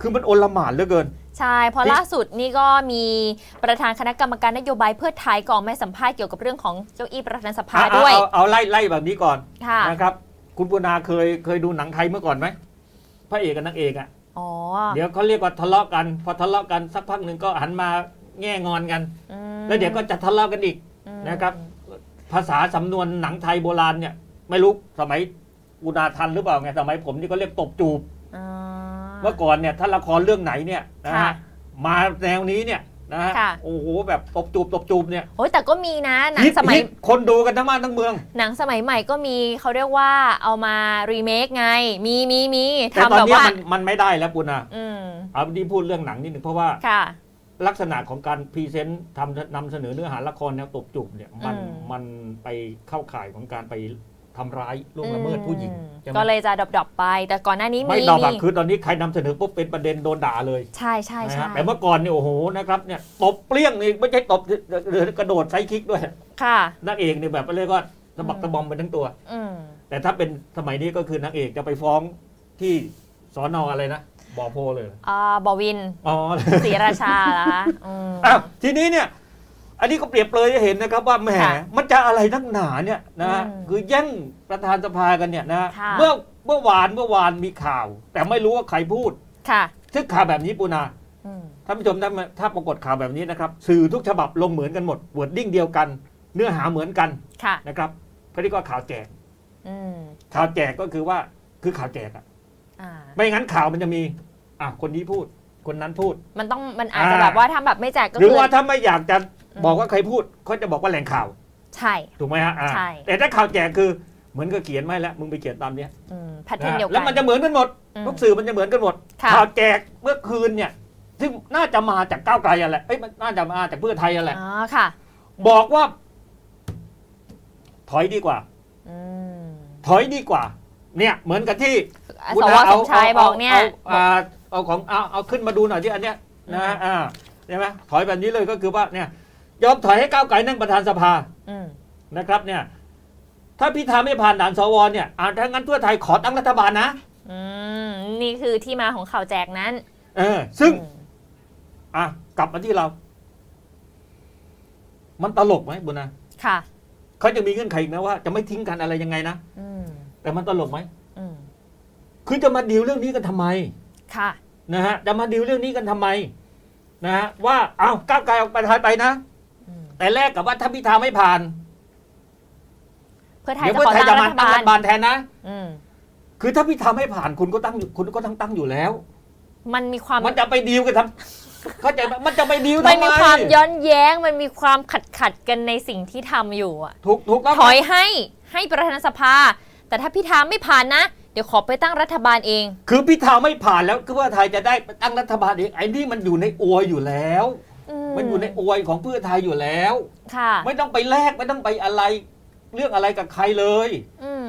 คือมันโอลหม่านเหลือเกิน ใช่ เพราะที่ล่าสุดนี่ก็มีประธานคณะกรรมการนโยบายเพื่อไทยก็ออกมาให้สัมภาษณ์เกี่ยวกับเรื่องของเก้าอี้ประธานสภาเอาด้วย เอาเอาไล่ไล่แบบนี้ก่อนค่ะนะครับ คุณปุณาเคยเคยดูหนังไทยเมื่อก่อนไหมพระเอกกับนางเอกอะอ๋อเดี๋ยวเขาเรียกว่าทะเลาะกัน พอทะเลาะกันสักพักหนึ่งก็หันมาแง่งอนกันอืมแล้วเดี๋ยวก็จะทะเลาะกันอีกอืมนะครับ ภาษาสำนวนหนังไทยโบราณเนี่ย ไม่รู้สมัยอุณาทันหรือเปล่าไงสมัยผมนี่ก็เรียกตบจูบอ่า เมื่อก่อนเนี่ยถ้าละครเรื่องไหนเนี่ยนะค่ะฮะมาแนวนี้เนี่ยนะฮะค่ะ โอ้โหแบบตบจูบตบจูบเนี่ยโอ้ยแต่ก็มีนะหนังฮิตสมัย ฮิตคนดูกันทั้งบ้านทั้งเมือง หนังสมัยใหม่ก็มีเขาเรียกว่าเอามารีเมคไง มีมีมีแต่ตทำอนแบบเนี้ยว่ามันมันไม่ได้แล้วปุณาอืมเอาดีพูดเรื่องหนังนิดหนึ่งเพราะว่าค่ะ ลักษณะของการพรีเซนต์ทำนำเสนอเนื้อหาละครแนวตบจูบเนี่ยมันอืม มันไปเข้าข่ายของการไป ทำร้ายล่วงละเมิดผู้หญิงอืมใช่ไหมก็เลยจะดรอปๆไป แต่ก่อนหน้านี้ไม่มีดอกอะมีคือตอนนี้ใครนำเสนอปุ๊บเป็นประเด็นโดนด่าเลยใช่ใช่นะใช่ฮะแต่เมื่อก่อนเนี่ยโอ้โหนะครับเนี่ยตบเปรี้ยงนี่ไม่ใช่ตบหรือกระโดดไซด์คิกด้วยค่ะ นางเอกเนี่ยแบบเรียกว่าสะบักสะบอมไปทั้งตัว อืม แต่ถ้าเป็นสมัยนี้ก็คือนางเอกจะไปฟ้องที่สอนออะไรนะบ่อโพเลยอ่าบอวิน อ๋อ ศรีราชาเหรอคะอืมอ้าวทีนี้เนี่ย อันนี้ก็เปรียบเลยให้เห็นนะครับว่าแหมค่ะมันจะอะไรนักหนาเนี่ยนะอืมคือแย่งประธานสภากันเนี่ยนะค่ะ เมื่อเมื่อวานเมื่อวานมีข่าว แต่ไม่รู้ว่าใครพูด ค่ะซึ่งข่าวแบบนี้ปูนาอืมท่านผู้ชมถ้าถ้าปรากฏข่าวแบบนี้นะครับ สื่อทุกฉบับลงเหมือนกันหมดวอร์ดดิ้งเดียวกัน เนื้อหาเหมือนกันค่ะนะครับเขาเรียกว่าข่าวแจก อืมข่าวแจกก็คือว่าคือข่าวแจกอะอ่าไม่งั้นข่าวมันจะมีอะคนนี้พูด คนนั้นพูด มันต้องมันอาจจะอ่าแบบว่าถ้าแบบไม่แจกก็หรือคือว่าถ้าไม่อยากจะอืม บอกว่าใครพูดเขาจะบอกว่าแหล่งข่าว ใช่ ถูกไหมฮะอ่าใช่ แต่ถ้าข่าวแจกคือเหมือนกับเขียนไม่แล้วมึงไปเขียนตามเนี้ยอืมแพทเทิร์นนะเดียวกัน แล้วมันจะเหมือนกันหมดอืมทุกสื่อมันจะเหมือนกันหมด ค่ะ ข่าวแจกเมื่อคืนเนี่ย ซึ่งน่าจะมาจากก้าวไกลอะแหละเอ้ยมันน่าจะมาจากเพื่อไทยอะแหละอ๋อค่ะ บอกว่า ถอยดีกว่า อืมถอยดีกว่า เนี่ย เหมือนกับที่ สวสมชายบอกเนี่ย เอาเอาเอาของเอาเอาขึ้นมาดูหน่อยที่อันเนี้ยนะอ่าใช่ไหมถอยแบบนี้เลยก็คือว่าเนี่ย ยอมถอยให้ก้าวไกลนั่งประธานสภาอืมนะครับเนี่ย ถ้าพิธาไม่ผ่านด่านสวเนี่ยอ่าถ้างั้นเพื่อไทยขอตั้งรัฐบาลนะอืมนี่คือที่มาของข่าวแจกนั้นเออซึ่งอืมอะกลับมาที่เรา มันตลกไหมบุญนะค่ะเขาจะมีเงื่อนไขอีกนะว่าจะไม่ทิ้งกันอะไรยังไงนะอืมแต่มันตลกไหมอืมคือจะมาดีลเรื่องนี้กันทำไม ค่ะนะฮะจะมาดีลเรื่องนี้กันทำไมนะฮะว่าเอาก้าวไกลออกไปทายไปนะอืม แต่แรกกับว่าถ้าพิธาไม่ผ่าน เพื่อไทยเดี๋ยวจะเพื่อขอไทยตั้จะงมารัฐตั้งบารัลฐบาลแทนนะ อืมคือถ้าพิธาไม่ผ่านคุณก็ตั้งอยู่คุณก็ตั้งตั้งอยู่แล้ว มันมีความ มันจะไปดีลกันทำเข้าใจไหมมันจะไปดีลมันทำไมมีความย้อนแย้งมันมีความขัดขัดๆกันในสิ่งที่ทำอยู่อะถูกถูกต้องถอยให้ให้ประธานสภา แต่ถ้าพิธาไม่ผ่านนะ เดี๋ยวขอไปตั้งรัฐบาลเอง คือพิธาไม่ผ่านแล้วคือว่าไทยจะได้ตั้งรัฐบาลเองไอ้นี่มันอยู่ในอวยอยู่แล้ว มันอยู่ในอวยของเพื่อไทยอยู่แล้ว ค่ะ ไม่ต้องไปแลกไม่ต้องไปอะไร เรื่องอะไรกับใครเลยอืม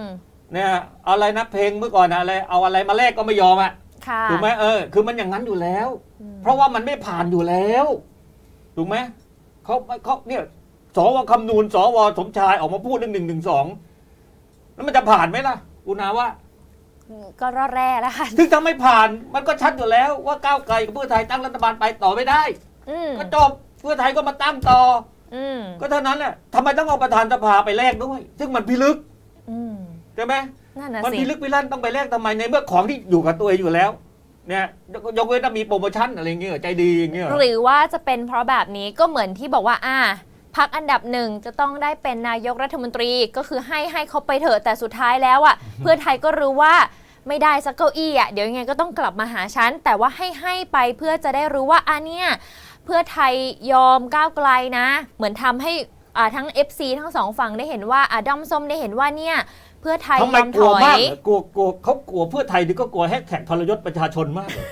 เนี่ยอะไรนะเพลงเมื่อก่อนนะอะไรเอาอะไรมาแลกก็ไม่ยอมอะค่ะถูกไหมเออคือมันอย่างนั้นอยู่แล้วอืมเพราะว่ามันไม่ผ่านอยู่แล้วถูกไหมเขาเขาเนี่ยสวคำนูนสวสมชายออกมาพูดเรื่องหนึ่งหนึ่งสองแล้วมันจะผ่านไหมล่ะอุณาว่าก็รอดแร่แล้วค่ะถึงถ้าไม่ผ่านมันก็ชัดอยู่แล้วว่าก้าวไกลกับเพื่อไทยตั้งรัฐบาลไปต่อไม่ได้ อืมก็จบเพื่อไทยก็มาตั้งต่อ อืมก็เท่านั้นแหละทำไมต้องเอาประธานสภาไปแลกด้วย ซึ่งมันพิลึกอืมใช่ไหมนั่นน่ะมันสิพิลึกพิลั่นต้องไปแลกทำไมในเมื่อของที่อยู่กับตัวเองอยู่แล้ว เนี่ยยกเว้นถ้ามีโปรโมชั่นอะไรเงี้ยใจดีอย่างเงี้ยหรือว่าจะเป็นเพราะแบบนี้ก็เหมือนที่บอกว่า อ่าพักอันดับหนึ่งจะต้องได้เป็นนายกรัฐมนตรีก็คือให้ให้เขาไปเถอะแต่สุดท้ายแล้วอะ เพื่อไทยก็รู้ว่าไม่ได้สักเก้าอี้อะเดี๋ยวยังไงก็ต้องกลับมาหาฉันแต่ว่าให้ให้ไปเพื่อจะได้รู้ว่าอะเนี่ย เพื่อไทยยอมก้าวไกลนะ เหมือนทำให้อ่าทั้ง FC ทั้งสองฝั่งได้เห็นว่าอะด้อมส้มได้เห็นว่าเนี่ยเพื่อไทยทำไมยอมกถลัวอมากยเหรอกลัวกลัวเขากลัวเพื่อไทยหรือก็กลัวแฮชแท็กทรยศประชาชนมากเลย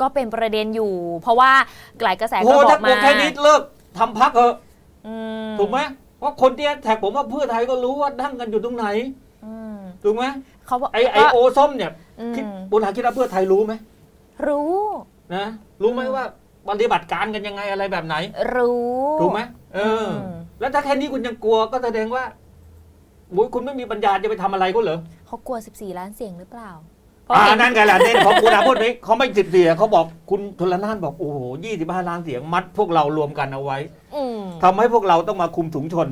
ก็เป็นประเด็นอยู่ เพราะว่าหลายกระแสโอ้ก็บอถ้ากกลัมาวแค่นี้เลิกทำพักเถอะอืถูกไหมเพราะคนที่แฮชแท็กผมว่าเพื่อไทยก็รู้ว่านั่งกันอยู่ตรงไหนอืมถูกไหมเขาบอกไอไอก็โอส้มเนี่ยอืมคิดบุญหาคิดว่าเพื่อไทยรู้ไหมรู้นะรู้ไหมอืมว่า ปฏิบัติการกันยังไงอะไรแบบไหน รู้ถูกไหมเอออมแล้วถ้าแค่นี้คุณยังกลัวก็แสดงว่าโอ้ยคุณไม่มีปัญญาจะไปทำอะไรก็เหรอเขากลัว 14 ล้านเสียงหรือเปล่าเพราะอ่าเห็นนั่นไงแหละเน้นของคุณอาพูดนี้เขาไม่สิบเสียเขาบอกคุณชลนานบอกโอ้โหยี่สิบห้าล้านเสียงมัดพวกเรารวมกันเอาไว้อืมทำให้พวกเราต้องมาคุมถุงชน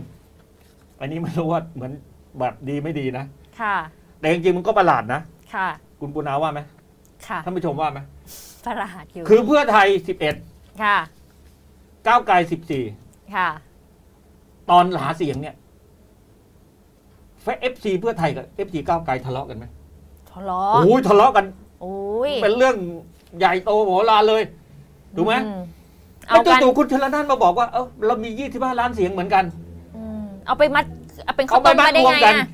อันนี้ไม่รู้ว่าเหมือนแบบดีไม่ดีนะ ค่ะ แต่จริงๆมันก็ประหลาดนะ ค่ะ คุณปุนาว่าไหมค่ะท่านผู้ชมว่าไหม ประหลาดอยู่คือเพื่อไทย 11 ค่ะ ก้าวไกล ค่ะ 14 ตอนหาเสียงเนี่ยเอฟซีเพื่อไทยกับเอฟซีก้าวไกลทะเลาะกันไหมทะเลาะโอ้ยทะเลาะกันโอ้ยเป็นเรื่องใหญ่โตโหฬารเลยถูกไหมอืเอาแล้วกันจู่ๆคุณชลนานมาบอกว่าเออเรามี 25 ล้านเสียงเหมือนกัน อืมเอาไปมัดเอาเป็นข้าวเอาไปต้มมัดมาได้รวมไงกันอะ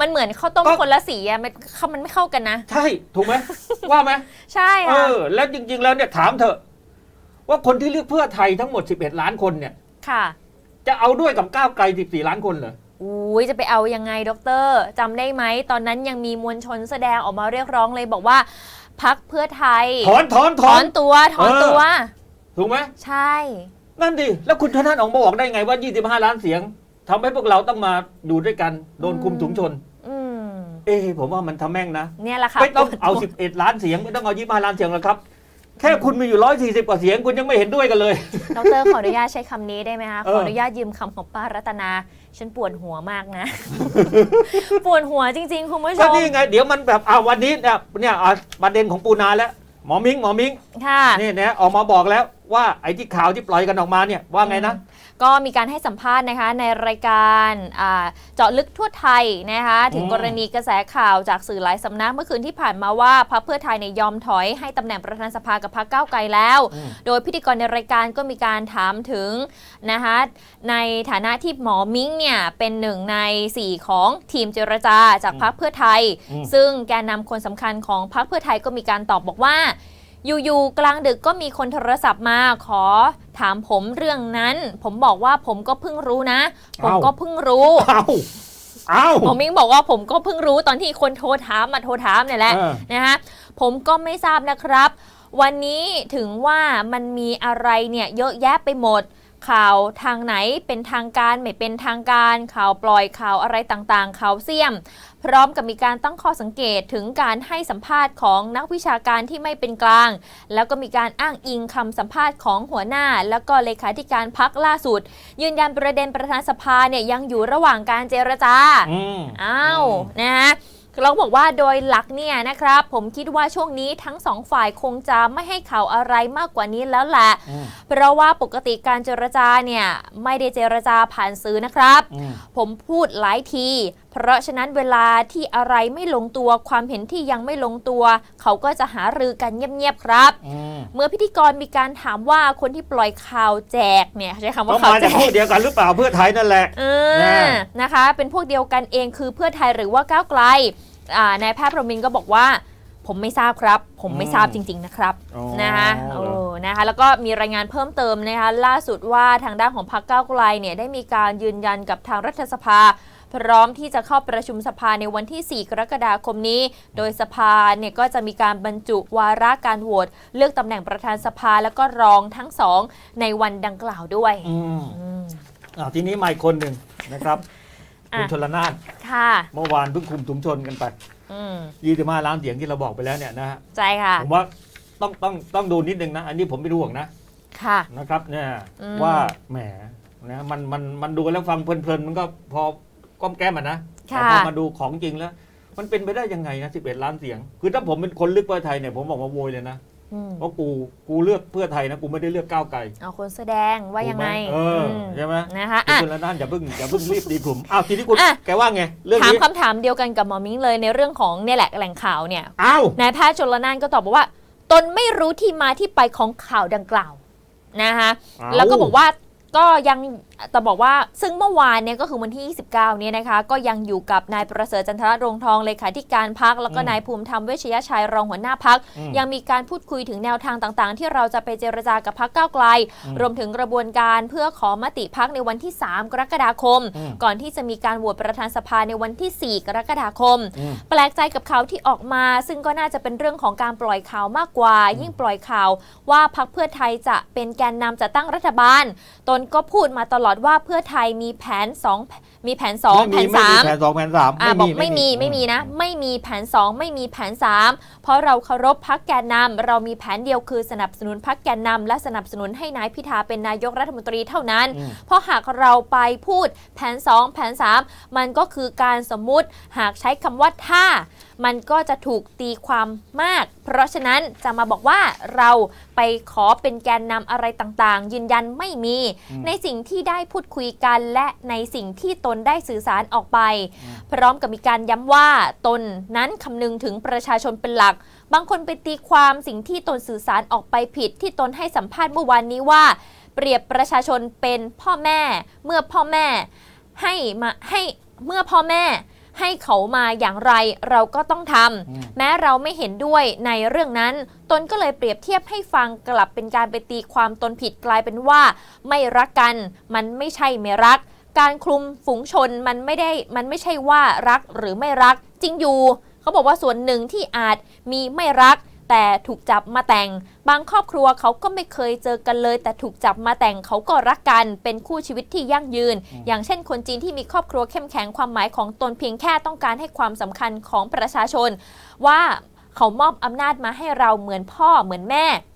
มันเหมือนข้าวต้มก็ คนละสีอะมันเขามันไม่เข้ากันนะ ใช่ถูกไหม ว่าไหมใช่เอค่ะอ แล้วจริง ๆ แล้วเนี่ยถามเถอะ ว่าคนที่เลือกเพื่อไทยทั้งหมด 11 ล้านคนเนี่ย ค่ะจะเอาด้วยกับก้าวไกล 14 ล้านคนเหรอ อุ้ยจะไปเอายังไงด็อกเตอร์จำได้ไหม ตอนนั้นยังมีมวลชนแสดงออกมาเรียกร้องเลยบอกว่าพักเพื่อไทยถอนถอนถถออน นตัวถอนเออ ตัว ถูกไหม ใช่ นั่นดิ แล้วคุณชนานออกมาบอกได้ไงว่า 25 ล้านเสียงทำให้พวกเราต้องมาดูด้วยกัน โดนคุมถุงชนอืม เอ๊ะผมว่ามันทำแม่งนะ เนี่ยแหละค่ะไม่ต้องเอาปวด11 ล้านเสียงไม่ต้องเอา25ล้านเสียงหรอกครับ แค่คุณมีอยู่ 140 กว่าเสียงคุณยังไม่เห็นด้วยกันเลย ดรขออนุญาตใช้คำนี้ได้ไหมคะ เอขอ ออนุญาตยืมคำของป้ารัตนา ฉันปวดหัวมากนะ ปวดหัวจริง ๆ คุณผู้ชก็ม นี่ไง เดี๋ยวมันแบบอ่าวันนี้เนี่ยเนี่ยอะประเด็นของปูนาแล้ว หมอมิงหมอมิงค่ะ นี่เนี่ยออกมาบอกแล้วว่าไอ้ที่ข่าวที่ปล่อยกันออกมาเนี่ยว่าไงนะ ก็มีการให้สัมภาษณ์นะคะในรายการอ่าเจาะลึกทั่วไทยนะคะถึงอืมกรณีกระแสข่าวจากสื่อหลายสำนักเมื่อคืนที่ผ่านมาว่าพรรคเพื่อไทยเนี่ยยอมถอยให้ตำแหน่งประธานสภากับพรรคก้าวไกลแล้วอืมโดยพิธีกรในรายการก็มีการถามถึงนะคะในฐานะที่หมอมิ้งเนี่ยเป็นหนึ่งใน 4 ของทีมเจรจาจากพรรคเพื่อไทยอืมซึ่งแกนนำคนสำคัญของพรรคเพื่อไทยก็มีการตอบบอกว่า อยู่ๆกลางดึกก็มีคนโทรศัพท์มาขอถามผมเรื่องนั้น ผมบอกว่าผมก็เพิ่งรู้นะ ผมก็เพิ่งรู้เอ้าเอ้าหมอมิ้งบอกว่าผมก็เพิ่งรู้ตอนที่คนโทรถามมาโทรถามเนี่ยแหละเออนะคะผมก็ไม่ทราบนะครับ วันนี้ถึงว่ามันมีอะไรเนี่ยเยอะแยะไปหมด ข่าวทางไหนเป็นทางการไม่เป็นทางการ ข่าวปล่อยข่าวอะไรต่างๆ ข่าวเสี่ยม พร้อมกับมีการตั้งข้อสังเกตถึงการให้สัมภาษณ์ของนักวิชาการที่ไม่เป็นกลาง แล้วก็มีการอ้างอิงคำสัมภาษณ์ของหัวหน้า แล้วก็เลขาธิการพักล่าสุด ยืนยันประเด็นประธานสภาเนี่ยยังอยู่ระหว่างการเจรจาอืมอ้าวนะฮะ เราบอกว่าโดยหลักเนี่ยนะครับ ผมคิดว่าช่วงนี้ทั้งสองฝ่ายคงจะไม่ให้ข่าวอะไรมากกว่านี้แล้วแหละอืมเพราะว่าปกติการเจรจาเนี่ยไม่ได้เจรจาผ่านสื่อนะครับอืมผมพูดหลายที เพราะฉะนั้นเวลาที่อะไรไม่ลงตัวความเห็นที่ยังไม่ลงตัว เขาก็จะหารือกันเงียบๆครับอืมเมื่อพิธีกรมีการถามว่าคนที่ปล่อยข่าวแจกเนี่ยใช้คำต้ว่าองข่าวมาแจจากกพวกเดียวกันหรือเปล่าเพื่อไทยนั่นแหละเอแน่อนะคะ เป็นพวกเดียวกันเองคือเพื่อไทยหรือว่าก้าวไกลอ่า นายแพทย์ประมินก็บอกว่า ผมไม่ทราบครับ ผมไม่ทราบจริง ๆ นะครับอ๋อนะคะเหรโอ้อนะคะแล้วก็มีรายงานเพิ่มเติมนะคะล่าสุดว่าทางด้านของพรรคก้าวไกลเนี่ยได้มีการยืนยันกับทางรัฐสภา พร้อมที่จะเข้าประชุมสภาในวันที่ 4 กรกฎาคมนี้ โดยสภาเนี่ยก็จะมีการบรรจุวาระการโหวตเลือกตำแหน่งประธานสภาแล้วก็รองทั้งสองในวันดังกล่าวด้วยอืมอืมอ่าทีนี้มาอีกคนหนึ่งนะครับอะ คุณชลนานค่ะเมื่อวานเพิ่งคุมถุงชนกันไปอืม25ล้านเสียงที่เราบอกไปแล้วเนี่ยนะฮะใจค่ะ ผมว่าต้องต้องต้องดูนิดนึงนะ อันนี้ผมไม่รู้หรอกนะ ค่ะนะครับ เนี่ยอืมว่าแหมนะมันมันมันดูแล้วฟังเพลินๆมันก็พอก้อมแก้มอะนะแต่ค่ะพอมาดูของจริงแล้ว มันเป็นไปได้ยังไงนะ11ล้านเสียง คือถ้าผมเป็นคนเลือกเพื่อไทยเนี่ยผมบอกมาโวยเลยนะ อืมว่ากูกูเลือกเพื่อไทยนะกูไม่ได้เลือกก้าวไกลเอาคนแสดงว่ายังไงถูกหมเอออมใช่ไหมนะคะคุณอะชลนานอย่าเพิ่งอย่าเพิ่งรีบดีกลุ่มอ้าวทีนี้คุณอะ แกว่าไงเรื่องถามนี้คำถามเดียวกันกับหมอมิ้งเลยในเรื่องของเนี่ยแหละแหล่งข่าวเนี่ยอ้าวนายแพทย์ชนละนานก็ตอบบอกว่า ตนไม่รู้ที่มาที่ไปของข่าวดังกล่าวนะคะเอ้าแล้วก็บอกว่าก็ยัง แต่บอกว่าซึ่งเมื่อวานเนี่ยก็คือวันที่ 29 เนี่ยนะคะ ก็ยังอยู่กับนายประเสริฐจันทรรงทองเลขาธิการพัก แล้วก็นายภูมิธรรมเวชยชัยรองหัวหน้าพักอืมยังมีการพูดคุยถึงแนวทางต่างๆ ที่เราจะไปเจรจากับพักก้าวไกลอืมรวมถึงกระบวนการเพื่อขอมติพักในวันที่ 3 กรกฎาคมอืมก่อนที่จะมีการโหวตประธานสภาในวันที่ 4 กรกฎาคมอืมแปลกใจกับข่าวที่ออกมา ซึ่งก็น่าจะเป็นเรื่องของการปล่อยข่าวมากกว่า ยิ่งปล่อยข่าว ว่าพักเพื่อไทยจะเป็นแกนนำจัดตั้งรัฐบาล ตนก็พูดมาตลอดว่าเพื่อไทยมีแผนสองมีแผนสองแผไม่นมีสามแผนสองแผนสามอ่าบอกไม่มีไม่มีนะ ไม่มีแผน 2 ไม่มีแผน 3 เพราะเราเคารพพักแกนนำเรามีแผนเดียวคือสนับสนุนพักแกนนำและสนับสนุนให้นายพิธาเป็นนายกรัฐมนตรีเท่านั้นอืมเพราะหากเราไปพูดแผน 2 แผน 3 มันก็คือการสมมุติหากใช้คำว่าถ้ามันก็จะถูกตีความมาก เพราะฉะนั้นจะมาบอกว่าเราไปขอเป็นแกนนำอะไรต่างๆ ยืนยันไม่มีอืมในสิ่งที่ได้พูดคุยกันและในสิ่งที่ตนได้สื่อสารออกไปอืมพร้อมกับมีการย้ำว่าตนนั้นคำนึงถึงประชาชนเป็นหลัก บางคนไปตีความสิ่งที่ตนสื่อสารออกไปผิด ที่ตนให้สัมภาษณ์เมื่อวานนี้ว่า เปรียบประชาชนเป็นพ่อแม่ เมื่อพ่อแม่ให้มาให้เมื่อพ่อแม่ ให้เขามาอย่างไรเราก็ต้องทำอืมแม้เราไม่เห็นด้วยในเรื่องนั้น ตนก็เลยเปรียบเทียบให้ฟังกลับเป็นการไปตีความตนผิดกลายเป็นว่า ไม่รักกัน มันไม่ใช่ไม่รัก การคลุมฝูงชนมันไม่ได้มันไม่ใช่ว่ารักหรือไม่รักจริงอยู่ เขาบอกว่าส่วนหนึ่งที่อาจมีไม่รัก แต่ถูกจับมาแต่ง บางครอบครัวเขาก็ไม่เคยเจอกันเลย แต่ถูกจับมาแต่งเขาก็รักกัน เป็นคู่ชีวิตที่ยั่งยืนอืมอย่างเช่น คนจีนที่มีครอบครัวเข้มแข็งความหมายของตนเพียงแค่ต้องการให้ความสำคัญของประชาชน ว่าเขามอบอำนาจมาให้เราเหมือนพ่อเหมือนแม่อืม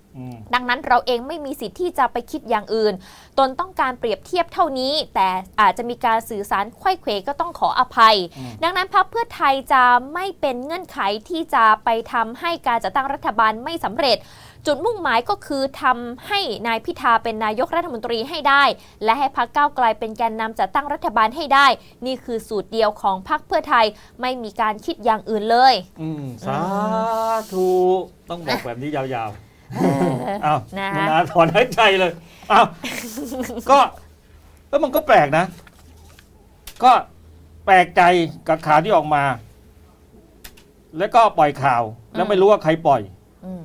ดังนั้นเราเองไม่มีสิทธิ์ที่จะไปคิดอย่างอื่น ตนต้องการเปรียบเทียบเท่านี้ แต่อาจจะมีการสื่อสารไขว้เขวก็ต้องขออภัยอืมดังนั้นพรรคเพื่อไทยจะไม่เป็นเงื่อนไขที่จะไปทำให้การจัดตั้งรัฐบาลไม่สำเร็จ จุดมุ่งหมายก็คือทำให้นายพิธาเป็นนายกรัฐมนตรีให้ได้ และให้พรรคก้าวไกลเป็นแกนนำจัดตั้งรัฐบาลให้ได้ นี่คือสูตรเดียวของพรรคเพื่อไทยไม่มีการคิดอย่างอื่นเลย อืมสาธุต้องบอกแบบนี้ยาวๆ อ้าวนะคุณอาถอนหายใจเลยอ้าวก็แล้วมันก็แปลกนะ ก็แปลกใจกับข่าวที่ออกมา แล้วก็ปล่อยข่าว แล้วไม่รู้ว่าใครปล่อย อืม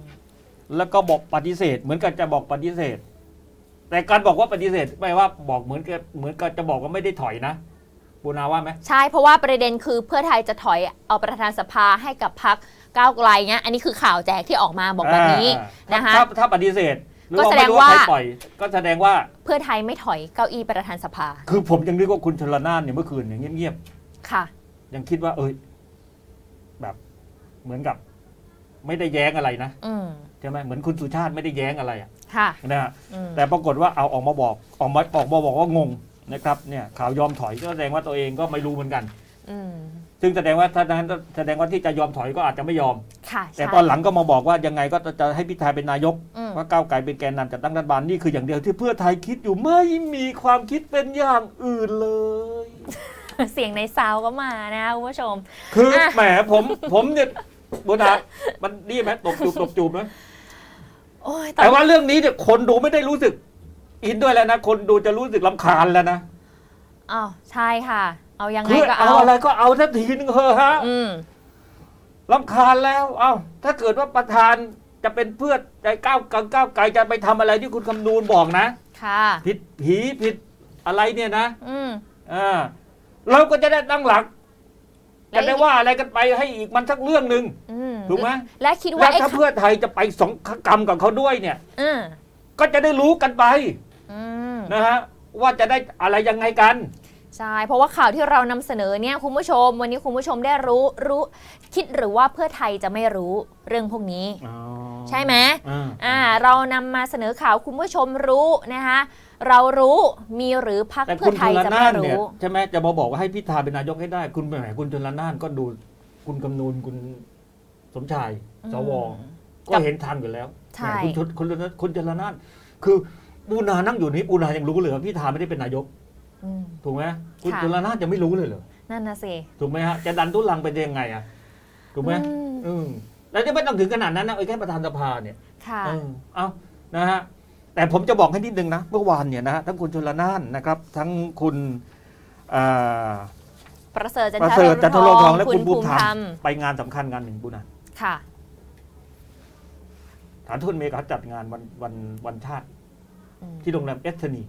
แล้วก็บอกปฏิเสธ เหมือนกับจะบอกปฏิเสธ แต่การบอกว่าปฏิเสธไม่ว่าบอกเหมือนกับเหมือนกับจะบอกว่าไม่ได้ถอยนะปูนาว่าไหม ใช่เพราะว่าประเด็นคือเพื่อไทยจะถอยเอาประธานสภาให้กับพรรค ก้าวไกลเนี้ยอันนี้คือข่าวแจกที่ออกมาบอกแบบนี้อ่านะคะถ้าถ้าปฏิเสธหรือก็ว่าแสดไม่งรู้ว่าว่าใครปล่อย ก็แสดงว่าเพื่อไทยไม่ถอยเก้าอี้ประธานสภา คือผมยังนึกว่าคุณชลนานเนี่ยเมื่อคืนเนี่ยเงียบค่ะๆยังคิดว่า เอ้ยแบบเหมือนกับ ไม่ได้แย้งอะไรนะอืมใช่ไหมเหมือนคุณสุชาติไม่ได้แย้งอะไรอะค่ะนะฮะอืมแต่ปรากฏว่าเอาออกมาบอกออกมาออกมาบอกว่างงนะครับ เนี่ยข่าวยอมถอยก็แสดงว่าตัวเองก็ไม่รู้เหมือนกันอืม ซึ่งแสดงว่าถ้านั้นแสดงว่าที่จะยอมถอยก็อาจจะไม่ยอม ค่ะแต่ใช่ตอนหลังก็มาบอกว่ายังไงก็จะให้พิธาเป็นนายก อืมว่าก้าวไกลเป็นแกนนำจัดตั้งรัฐบาลนี่คืออย่างเดียวที่เพื่อไทยคิดอยู่ไม่มีความคิดเป็นอย่างอื่นเลย เสียงในซาวก็มานะคะคุณผู้ชม คืออะ แหมผมผมเนี่ยบุญนามันดีไหมตบจูบตบจูบไหมโอ้ยแต่ว่าเรื่องนี้เนี่ยคนดูไม่ได้รู้สึก อินด้วยแล้วนะ คนดูจะรู้สึกลำคาญแล้วนะ อ้าวใช่ค่ะ เอายังไงคือก็เอาเอาอะไรก็เอาสักทีนึงเถอะฮะอืมลำคาญแล้ว เอาถ้าเกิดว่าประธานจะเป็นเพื่อนใจก้าวกัก้าวไกลจะไปทำอะไรที่คุณคำนูนบอกนะ ค่ะ ผิดผีผิดอะไรเนี่ยนะอืมอ่าเราก็จะได้ตั้งหลักและจะได้ว่าอะไรกันไปให้อีกมันสักเรื่องหนึ่งอืมถูกไหมและคิดแล้ว่าวไอ้ถ้าเพื่อไทยจะไปสองกรรมกับเขาด้วยเนี่ย อืมก็จะได้รู้กันไปอืมนะฮะว่าจะได้อะไรยังไงกัน ใช่ เพราะว่าข่าวที่เรานำเสนอเนี่ยคุณผู้ชม วันนี้คุณผู้ชมได้รู้รู้คิดหรือว่าเพื่อไทยจะไม่รู้เรื่องพวกนี้ ใช่ไหมอ่าอ่าเรานำมาเสนอข่าวคุณผู้ชมรู้นะคะเรารู้มีหรือพักแต่เพื่คุอณไทชยนละจะนาไม่นเนี่ยรู้ใช่ไหมจะมาบอกว่าให้พิธาเป็นนายกให้ได้ คุณแหมคุณชนละนานก็ดูคุณกำนูนคุณสมชายสวก็เห็นทันอยู่แล้วใช่แหมคุณชนคุณคุณชนละนานคือปูนานั่งอยู่นี้ปูนายังรู้เลยว่าพิธาไม่ได้เป็นนายกอืม ถูกไหมคุณค่ะชนละนานจะไม่รู้เลยเหรอนั่นนะสิถูกไหมฮะจะดันทุลังไปได้ยังไงอะถูกไหมอืมอืมแล้วจะไม่ต้องถึงขนาดนั้นนะไอ้แค่ประธานสภาเนี่ย ค่ะ เออเอานะฮะ แต่ผมจะบอกให้นิดนึงนะ เมื่อวานเนี่ยนะฮะทั้งคุณชลนานนะครับ ทั้งคุณอ่าประเสริฐจันประทเสริฐจันทโลทองและคุคุณณภูมิธรรธรรมมไปงานสำคัญงานหนึ่งบุญนะค่ะ ฐานทูตอเมริกาจัดงานวันวันวันชาติอืมที่โรงแรมเอสเทนี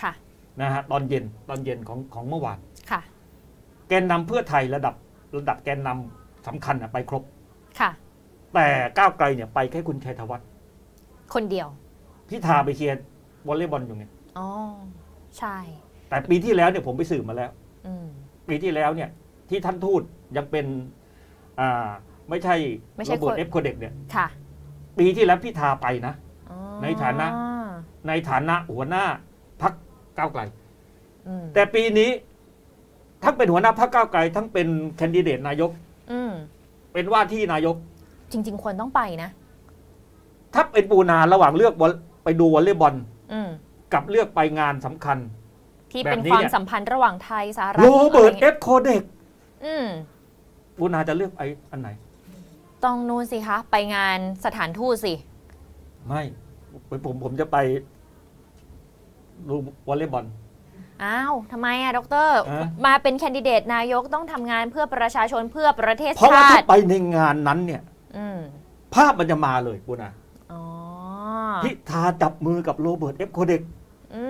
ค่ะ นะฮะตอนเย็นตอนเย็นของของเมื่อวาน ค่ะ แกนนำเพื่อไทยระดับระดับแกนนำสำคัญอะไปครบ ค่ะ แต่ก้าวไกลเนี่ยไปแค่คุณชัยธวัฒน์คนเดียว พิธาไปเชียร์วอลเลย์บอลอยู่ไงอ๋อ ใช่ แต่ปีที่แล้วเนี่ยผมไปสืบมาแล้ว อืม ปีที่แล้วเนี่ยที่ท่านทูตยังเป็นอ่าไม่ใช่ไม่ใช่โรเบิร์ตคน เอฟโคเด็กเนี่ยค่ะปีที่แล้วพิธาไปนะอ๋อในฐานะ ในฐานะหัวหน้าพั กก้าวไกล อืมแต่ปีนี้ทั้งเป็นหัวหน้าพักก้าวไกล ทั้งเป็นแคนดิเดตนายก อืมเป็นว่าที่นายก จริง ๆ ควรต้องไปนะ ถ้าเป็นปูนาระหว่างเลือกวอลไปดูวอลเลย์บอลอืมกับเลือกไปงานสำคัญ ที่เป็นแบบนี้ความเนี่ย สัมพันธ์ระหว่างไทยสหรัฐโรเบิร์ตะไเอฟโคเด็กอืม ปูนาจะเลือกไปอันไหน ต้องนู่นสิคะ ไปงานสถานทูตสิ ไม่ผมผมจะไป ดูวอลเลย์บอล อ้าวทำไมอะดอกเตอรอะมาเป็นแคนดิเดตนายกต้องทำงานเพื่อประชาชนเพื่อประเทศเพราะว่าชาถ้าติไปในงานนั้นเนี่ย อืมภาพมันจะมาเลยปูนาอ๋อพิธาจับมือกับโรเบิร์ตเอฟโคเด็ก อื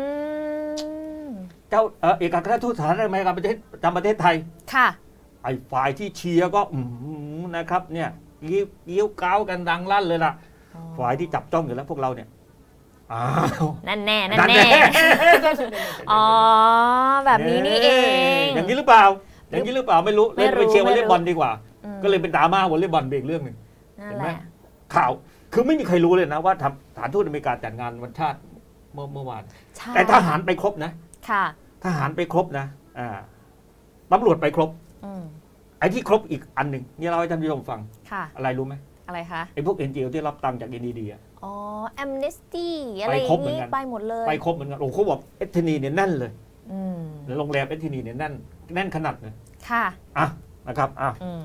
มเจ้าเอ่อเอกอัครราชทูตสหรัฐอเมริกาประเทศประจำประเทศไทย ค่ะ ไอ้ฝ่ายที่เชียร์ก็อืมนะครับเนี่ยกิ้วกิ้วก้าวกันดังลั่นเลยล่ะ ฝ่ายที่จับจ้องอยู่แล้วพวกเราเนี่ย อ้าวนั่นแน่นั่นนั่นแน่แน่อ๋อแบบนี้นี่เองอย่างนี้หรือเปล่า อย่างนี้หรือเปล่าไม่รู้ไม่เล่นรู้ไปเชียร์วอลเลไม่ย์รู้บอลดีกว่าอืมก็เลยเป็นดราม่าวอลเลย์บอลไปอีกเรื่องหนึ่งนั่เห็นนแหไหมละข่าวคือไม่มีใครรู้เลยนะว่าทำฐานทูตอเมริกาจัดงานวันชาติเมื่อเมื่อวานใช่แต่ทหารไปครบนะ ค่ะ ทหารไปครบนะอ่าตำรวจไปครบอืมไอ้ที่ครบอีกอันหนึ่งนี่เราให้ท่านผู้ชมฟังค่ะอะไรรู้ไหมอะไรคะไอ้พวกเอ็นจีโอที่รับตังค์จากอินเดีย อ๋อแอมเนสตี้อะไรอไปย่าครบงเหมือนนี้กันไปหมดเลยไปครบเหมือนกันโอ้เขาบอกเอทนีเนี่ยแน่นเลยอืมโรงแรมเอทนีเนี่ยแน่นแน่นขนาดเลยค่ะอะนะครับอะอืม